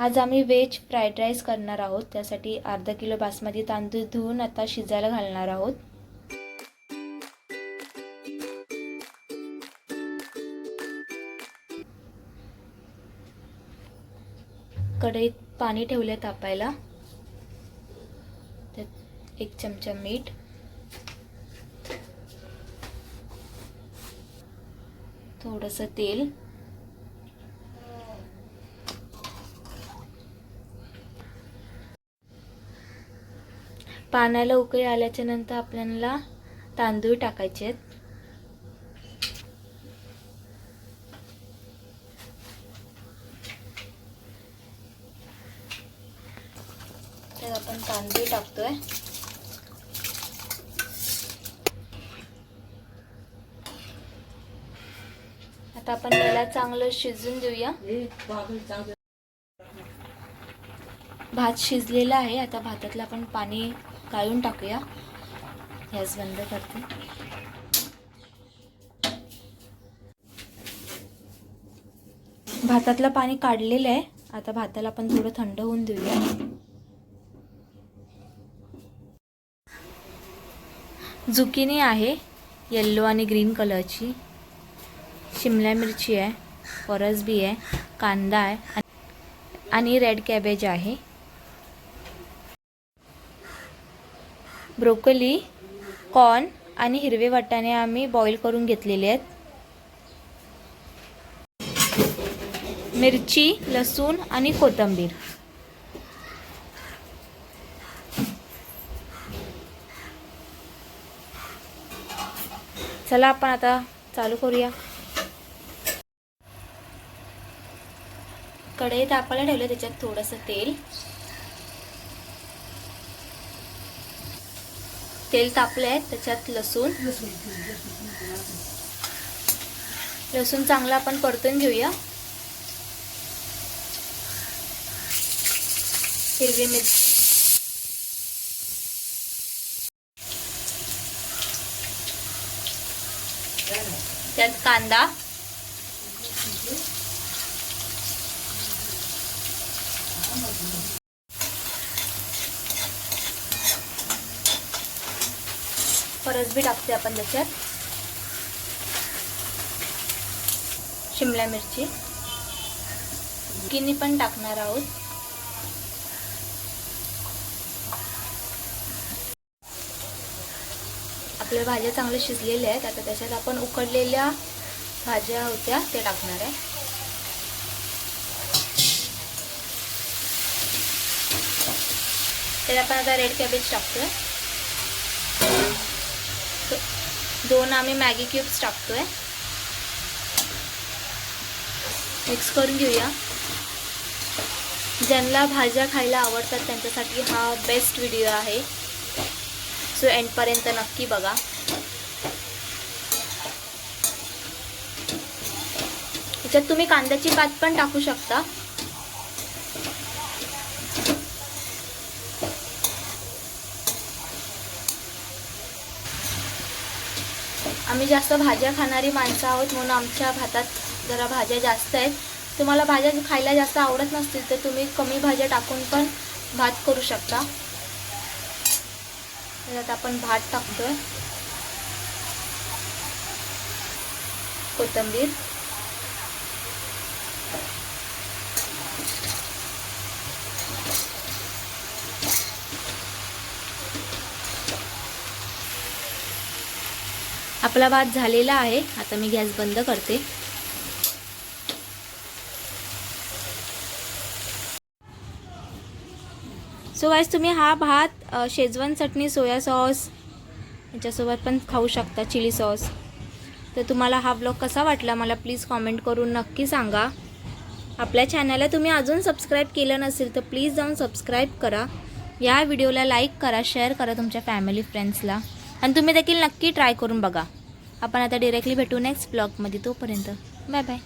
आज आम्ही veg fried rice करणार आहोत. त्यासाठी अर्धा किलो बासमती तांदूळ धुवून आता शिजायला घालणार आहोत. कढईत पाणी ठेवले तापायला. त्यात एक चमचा मीठ. थोडंसं तेल. पाण्याला उकळी आल्याच्यानंतर आपल्याला तांदूळ टाकायचे आहेत. आपण तांदूळ टाकतोय. आता आपण याला चांगलं शिजून देऊया. भात शिजलेला आहे. आता भातातलं आपण पाणी गाळून टाकूया. गॅस बंद करते. भातातलं पाणी काढलेलं आहे. आता भाताला आपण थोडं थंड होऊन देऊया. जुकिनी आहे येल्लो आणि ग्रीन कलरची शिमला मिरची आहे फरसबी आहे कांदा आहे आणि रेड कॅबेज आहे. ब्रोकोली कॉर्न आणि हिरवे वाटाणे आम्ही बॉईल करून घेतलेले आहेत. मिरची लसूण आणि कोथिंबीर. चला आपण आता चालू करूया. कढई तापायला ठेवलं त्याच्यात थोडंसं तेल. तेल तापलंय त्याच्यात लसूण. लसूण चांगला आपण परतून घेऊया. हिरवी मिरची. त्यात कांदा. फरसबी टाकते आपण त्याच्यात. शिमला मिरची. किनी पण टाकणार आहोत. आपल्या भाज्या चांगल्या शिजलेल्या आहेत. आता त्याच्यात आपण उकडलेल्या भाज्या होत्या ते टाकणार आहे. त्यात आपण आता रेड कॅबेज टाकतोय. दोन आम्ही मॅगी क्यूब्स टाकतो आहे मिक्स करून घेऊया. ज्यांना भाज्या खायला आवडतात त्यांच्यासाठी हा बेस्ट व्हिडिओ आहे. सो एंडपर्यंत नक्की बघा. याच्यात तुम्ही कांद्याची पात पण टाकू शकता. आम्ही जास्त भाज्या खाणारी माणसं आहोत म्हणून आमच्या भातात जरा भाज्या जास्त आहेत. तुम्हाला भाज्या खायला जास्त आवडत नसतील तर तुम्ही कमी भाज्या टाकून पण भात करू शकता. त्यात आपण भात टाकतोय. कोथिंबीर. आपला भात झालेला आहे. आता मी गॅस बंद करते. सो गाईज तुम्ही हा भात शेजवान चटणी सोया सॉस याच्यासोबत पण खाऊ शकता चिली सॉस. तर तुम्हाला हा ब्लॉग कसा वाटला मला प्लीज कॉमेंट करून नक्की सांगा. आपल्या चॅनलला तुम्ही अजून सबस्क्राईब केलं नसेल तर प्लीज जाऊन सबस्क्राईब करा. या व्हिडिओला लाईक करा शेअर करा तुमच्या फॅमिली फ्रेंड्सला आणि तुम्ही देखील नक्की ट्राय करून बघा. आपण आता डिरेक्टली भेटू नेक्स्ट ब्लॉगमध्ये तोपर्यंत. Bye bye